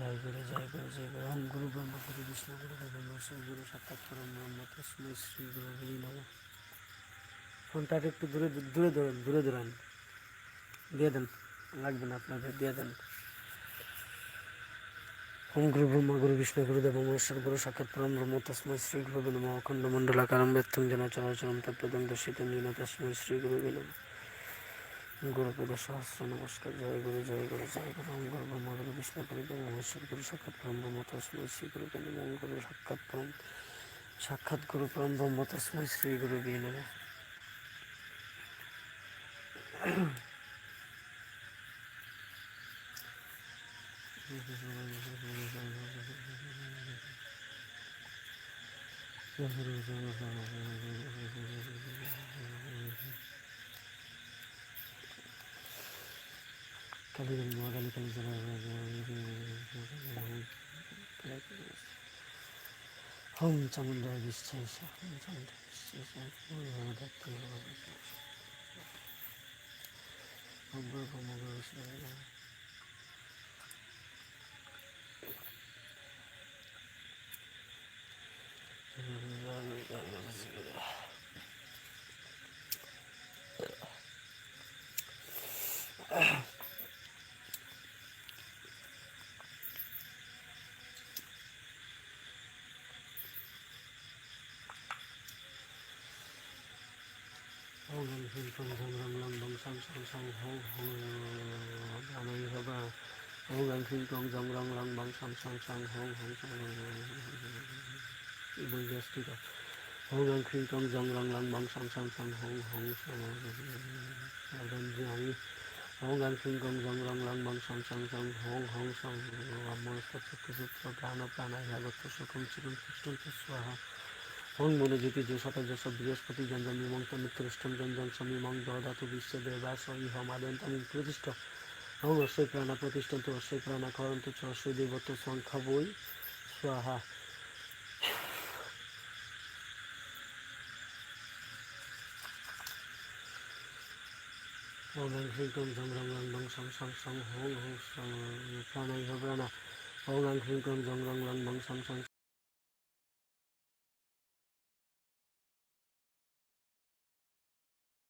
জয় জয় জয় ওম গুরু বিষ্ণু গুরু শ্রী গুরু সাক্ষাৎ ব্রহ্ম শ্রী গুরু নম। একটু দূরে দূরে ধরেন দূরে ধরেন। দিয়ে দেন, লাগবে না আপনাদের, দিয়ে দেন। ওম গুরু ব্রহ্মা গুরু বিষ্ণু গুরু দেব মহেশ্বর গুরু সাক্ষাৎ পরম ব্রহ্ম তস্মৈ শ্রী গুরু নম। অখণ্ড মণ্ডলাকারম ব্যক্তং জন চরাচরম তৎপদং দর্শিতং যেন তস্মৈ শ্রী গুরু নম। গুরুপদ সহস্র নমস্কার, জয় গুরু জয় গুরু জয় গুরু, ওম গুরু ব্রহ্ম বিষ্ণু গুরু মহেশ্বর গুরু, সাক্ষাৎ পরম ব্রহ্ম, তস্মৈ শ্রী গুরু নম ওম গুরু, সাক্ষাৎ পরম, সাক্ষাৎ গুরু পরম ব্রহ্ম, তস্মৈ শ্রী গুরু নম। কালী কালী মা কালী কালী জলা ওম চামুণ্ডায় বিশ্বাস ওম চামুণ্ডায় বিশ্বাস ওম গুরু ব্রহ্ম গুরু বিষ্ণু গুরু দেব। ওম ह्रीं ह्रीं क्लीं झं रं लं बं सं सं सं हौ हौ रामाय भव ओम ह्रीं ह्रीं क्लीं झं रं लं बं सं सं सं हौ हौ বৈজ্ঞাস্তিক ওম ह्रीं ह्रीं क्लीं झं रं लं बं सं सं सं हौ हौ সাবধান ওম ह्रीं ह्रीं क्लीं झं रं लं बं सं सं सं हौ हौ সং মনস্তচক্ষুসূত্র প্রাণ প্রাণায় ভাগত্ব সুখম চিরম সুষ্টম স্বাহা ওং মনোযোগী যে শত যশ বৃহস্পতি জঞ্জন মন্ত মিত্রষ্টম জঞ্জন সমী মং দহধাতু বিশ্ব দেবাস ইহ মাদন্তামি প্রতিষ্ঠ। অং অশ্বই প্রাণা প্রতিষ্ঠন্ত অশ্বই প্রাণা করন্ত চ অশ্বই দেবত সংখ্যা বই স্বাহা। ওং শ্রীকম সংগ্রাম রং সং সং সং হোং হোং সং। প্রাণাই প্রাণা। ওং শ্রীকম জং রং রং সং সং